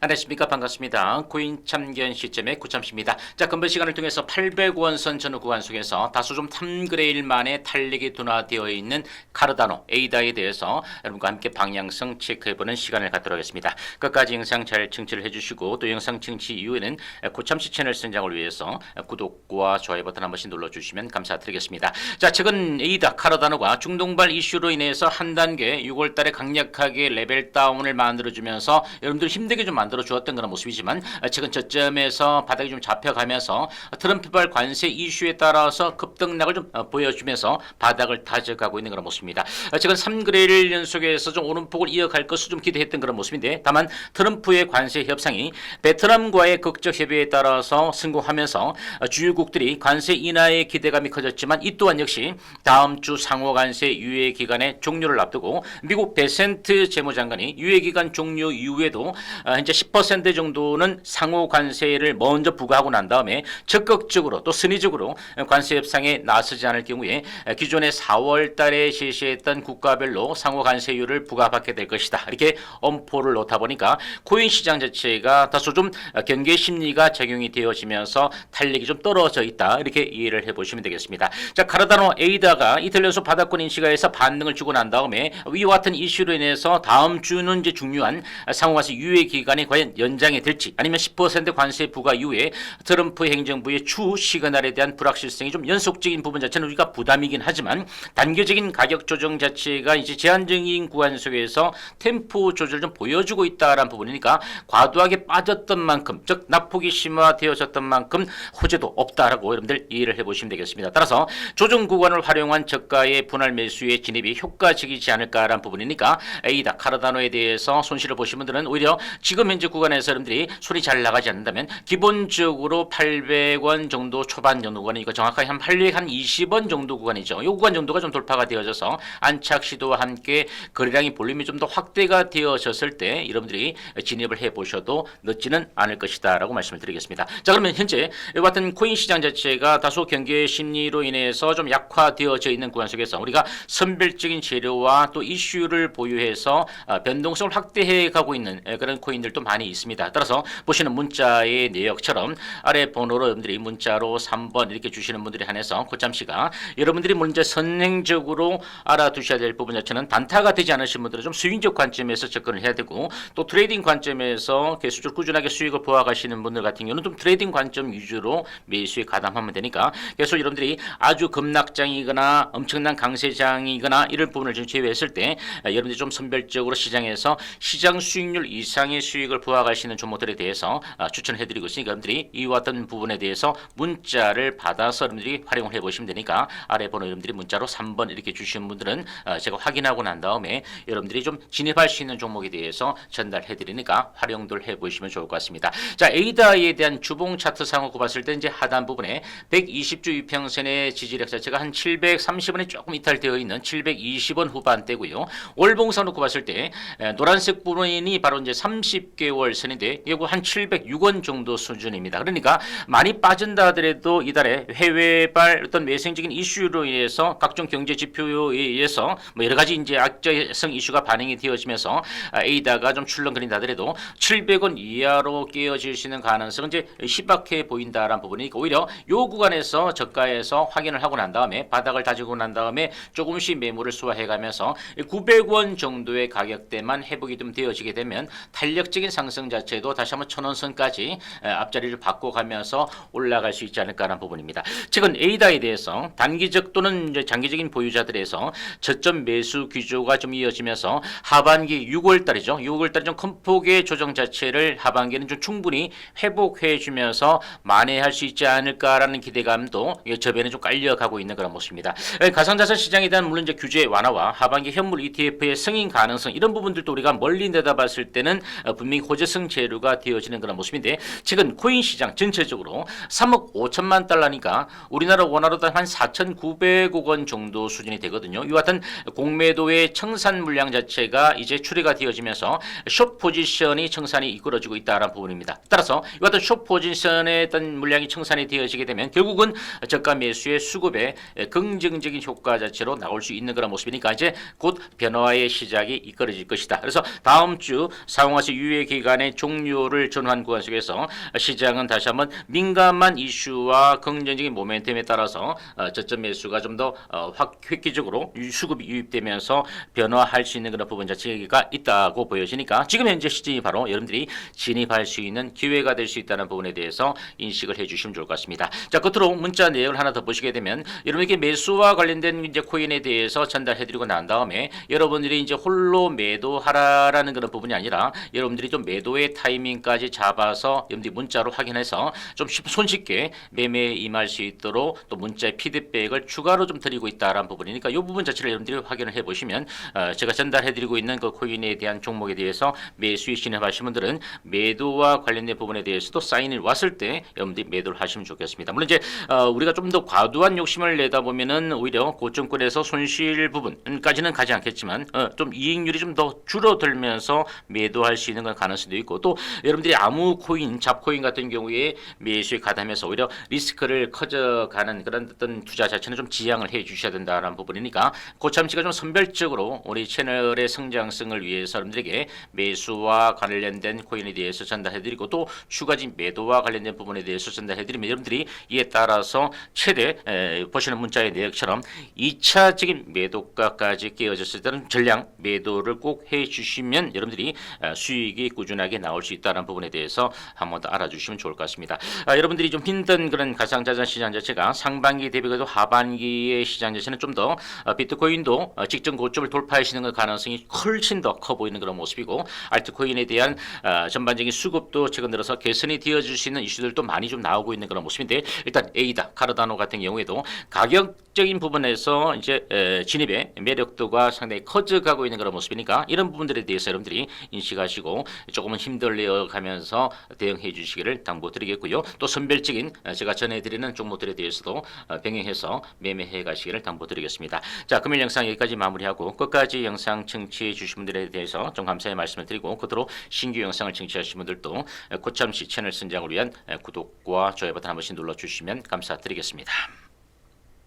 안녕하십니까 반갑습니다. 코인 참견 시점의 구참씨입니다. 자 근본 시간을 통해서 800원선 전후 구간 속에서 다소 좀 3그레일 만에 탄력이 둔화되어 있는 카르다노 에이다에 대해서 여러분과 함께 방향성 체크해보는 시간을 갖도록 하겠습니다. 끝까지 영상 잘 청취를 해주시고 또 영상 청취 이후에는 구참씨 채널 성장을 위해서 구독과 좋아요 버튼 한 번씩 눌러주시면 감사드리겠습니다. 자 최근 에이다 카르다노가 중동발 이슈로 인해서 한 단계 6월달에 강력하게 레벨 다운을 만들어주면서 여러분들 힘들게 좀 만 들어 주었던 그런 모습이지만 최근 저점에서 바닥이 좀 잡혀가면서 트럼프발 관세 이슈에 따라서 급등락을 좀 어, 보여주면서 바닥을 다져가고 있는 그런 모습입니다. 어, 최근 3그레일 연속에서 좀 오름폭을 이어갈 것을 좀 기대했던 그런 모습인데 다만 트럼프의 관세 협상이 베트남과의 극적 협의에 따라서 성공하면서 어, 주요국들이 관세 인하의 기대감이 커졌지만 이 또한 역시 다음 주 상호 관세 유예 기간의 종료를 앞두고 미국 베센트 재무장관이 유예 기간 종료 이후에도 어, 현재 10% 정도는 상호 관세를 먼저 부과하고 난 다음에 적극적으로 또 선의적으로 관세 협상에 나서지 않을 경우에 어, 기존의 4월 달에 실시했던 국가별로 상호 관세율을 부과받게 될 것이다. 이렇게 엄포를 놓다 보니까 코인 시장 자체가 다소 좀 어, 경계 심리가 적용이 되어지면서 탄력이 좀 떨어져 있다. 이렇게 이해를 해 보시면 되겠습니다. 자, 카르다노 에이다가 이틀 연속 바닥권 인시가에서 반등을 주고 난 다음에 위와 같은 이슈로 인해서 다음 주는 이제 중요한 상호 관세 유예 기간이 과연 연장이 될지 아니면 10% 관세 부과 이후에 트럼프 행정부의 추 시그널에 대한 불확실성이 좀 연속적인 부분 자체는 우리가 부담이긴 하지만 단계적인 가격 조정 자체가 이제 제한적인 구간 속에서 템포 조절 좀 보여주고 있다라는 부분이니까 과도하게 빠졌던 만큼 즉 낙폭이 심화되어졌던 만큼 호재도 없다라고 여러분들 이해를 해보시면 되겠습니다. 따라서 조정 구간을 활용한 저가의 분할 매수의 진입이 효과적이지 않을까라는 부분이니까 에이다 카르다노에 대해서 손실을 보신 분들은 오히려 지금 현재 구간에서 여러분들이 손이 잘 나가지 않는다면 기본적으로 800원 정도 초반 정도 구간이 이거 정확하게 한 800, 한 20원 정도 구간이죠. 이 구간 정도가 좀 돌파가 되어져서 안착 시도와 함께 거래량이 볼륨이 좀 더 확대가 되어졌을 때 여러분들이 진입을 해 보셔도 늦지는 않을 것이다 라고 말씀을 드리겠습니다. 자 그러면 현재 이와 같은 코인 시장 자체가 다소 경계 심리로 인해서 좀 약화되어져 있는 구간 속에서 우리가 선별적인 재료와 또 이슈를 보유해서 어, 변동성을 확대해 가고 있는 에, 그런 코인들도 많이 있습니다. 따라서 보시는 문자의 내역처럼 아래 번호로 여러분들이 문자로 3번 이렇게 주시는 분들에 한해서 고참 씨가 여러분들이 먼저 선행적으로 알아두셔야 될 부분 자체는 단타가 되지 않으신 분들은 좀 수익적 관점에서 접근을 해야 되고 또 트레이딩 관점에서 계속적으로 꾸준하게 수익을 보아가시는 분들 같은 경우는 좀 트레이딩 관점 위주로 매수에 가담하면 되니까 계속 여러분들이 아주 급락장이거나 엄청난 강세장이거나 이런 부분을 좀 제외했을 때 아, 여러분들이 좀 선별적으로 시장에서 시장 수익률 이상의 수익을 부어가시는 종목들에 대해서 아, 추천을 해드리고 있으니까 여러분들이 이와 같은 부분에 대해서 문자를 받아서 여러분들이 활용을 해 보시면 되니까 아래 번호 여러분들이 문자로 3번 이렇게 주시는 분들은 아, 제가 확인하고 난 다음에 여러분들이 좀 진입할 수 있는 종목에 대해서 전달해 드리니까 활용들 해 보시면 좋을 것 같습니다. 자 에이다에 대한 주봉 차트 상으로 봤을 때 이제 하단 부분에 120주 이평선의 지지력 자체가 한 730원에 조금 이탈되어 있는 720원 후반대고요. 월봉선으로 봤을 때 에, 노란색 부분이 바로 이제 30 개월 선인데 이거 한 706원 정도 수준입니다. 그러니까 많이 빠진다 하더라도 이달에 해외발 어떤 외생적인 이슈로 인해서 각종 경제 지표에 의해서 뭐 여러 가지 이제 악재성 이슈가 반영이 되어지면서 아, 에이다가 좀 출렁거린다 하더라도 700원 이하로 깨어질 수 있는 가능성은 이제 희박해 보인다라는 부분이니까 오히려 요 구간에서 저가에서 확인을 하고 난 다음에 바닥을 다지고 난 다음에 조금씩 매물을 수화해 가면서 900원 정도의 가격대만 회복이 좀 되어지게 되면 탄력적인 상승 자체도 다시 한번 천원 선까지 에, 앞자리를 바꿔가면서 올라갈 수 있지 않을까라는 부분입니다. 최근 에이다에 대해서 단기적 또는 장기적인 보유자들에서 저점 매수 기조가 좀 이어지면서 하반기 6월 달이죠. 6월 달에 좀 큰 폭의 조정 자체를 하반기에는 좀 충분히 회복해 주면서 만회할 수 있지 않을까라는 기대감도 이 저변에 좀 깔려가고 있는 그런 모습입니다. 에, 가상자산 시장에 대한 물론 이제 규제 완화와 하반기 현물 ETF의 승인 가능성 이런 부분들도 우리가 멀리 내다봤을 때는 어, 분명히 호재성 재료가 되어지는 그런 모습인데 최근 코인 시장 전체적으로 3억 5천만 달러니까 우리나라 원화로 한 4,900억 원 정도 수준이 되거든요. 이와 같은 공매도의 청산 물량 자체가 이제 추리가 되어지면서 숏 포지션이 청산이 이끌어지고 있다는 부분입니다. 따라서 이와 같은 숏 포지션의 어떤 물량이 청산이 되어지게 되면 결국은 저가 매수의 수급에 긍정적인 효과 자체로 나올 수 있는 그런 모습이니까 이제 곧 변화의 시작이 이끌어질 것이다. 그래서 다음 주 상황화시 유예 기간의 종료를 전후한 구간 속에서 시장은 다시 한번 민감한 이슈와 긍정적인 모멘텀에 따라서 어, 저점 매수가 좀더 어, 확 획기적으로 유- 수급이 유입되면서 변화할 수 있는 그런 부분 자체가 있다고 보여지니까 지금 현재 시즌이 바로 여러분들이 진입할 수 있는 기회가 될 수 있다는 부분에 대해서 인식을 해주시면 좋을 것 같습니다. 자 끝으로 문자 내용을 하나 더 보시게 되면 여러분에게 매수와 관련된 이제 코인에 대해서 전달해드리고 난 다음에 여러분들이 이제 홀로 매도하라라는 그런 부분이 아니라 여러분들이 좀 매도의 타이밍까지 잡아서 여러분들이 문자로 확인해서 좀 쉽- 손쉽게 매매에 임할 수 있도록 또 문자의 피드백을 추가로 좀 드리고 있다라는 부분이니까 이 부분 자체를 여러분들이 확인을 해보시면 어, 제가 전달해드리고 있는 그 코인에 대한 종목에 대해서 매수에 진입하신 분들은 매도와 관련된 부분에 대해서도 사인이 왔을 때 여러분들이 매도를 하시면 좋겠습니다. 물론 이제 어, 우리가 좀 더 과도한 욕심을 내다 보면은 오히려 고점권에서 손실 부분까지는 가지 않겠지만 어, 좀 이익률이 좀 더 줄어들면서 매도할 수 있는 건 가능 성도 있고 또 여러분들이 아무 코인 잡코인 같은 경우에 매수에 가담해서 오히려 리스크를 커져가는 그런 어떤 투자 자체는 좀 지양을 해 주셔야 된다라는 부분이니까 고참씨가 좀 선별적으로 우리 채널의 성장성을 위해서 여러분들에게 매수와 관련된 코인에 대해서 전달해 드리고 또 추가진 매도와 관련된 부분에 대해서 전달해 드리면 여러분들이 이에 따라서 최대 에, 보시는 문자의 내역처럼 2차적인 매도가까지 끼어졌을 때는 전량 매도를 꼭 해 주시면 여러분들이 어, 수익이 꾸준하게 나올 수 있다는 부분에 대해서 한 번 더 알아주시면 좋을 것 같습니다. 아, 여러분들이 좀 힘든 그런 가상자산 시장 자체가 상반기 대비해도 하반기의 시장 자체는 좀 더 비트코인도 어, 직전 고점을 돌파하시는 그 가능성이 훨씬 더 커 보이는 그런 모습이고 알트코인에 대한 어, 전반적인 수급도 최근 들어서 개선이 되어줄 수 있는 이슈들도 많이 좀 나오고 있는 그런 모습인데 일단 에이다, 카르다노 같은 경우에도 가격적인 부분에서 이제 에, 진입의 매력도가 상당히 커져가고 있는 그런 모습이니까 이런 부분들에 대해서 여러분들이 인식하시고 조금은 힘들려 가면서 대응해 주시기를 당부드리겠고요. 또 선별적인 어, 제가 전해드리는 종목들에 대해서도 어, 병행해서 매매해 가시기를 당부드리겠습니다. 자, 금일 영상 여기까지 마무리하고 끝까지 영상 청취해 주신 분들에 대해서 좀 감사의 말씀을 드리고 끝으로 신규 영상을 청취하신 분들도 고참시 채널 선장을 위한 에, 구독과 좋아요 버튼 한 번씩 눌러주시면 감사드리겠습니다.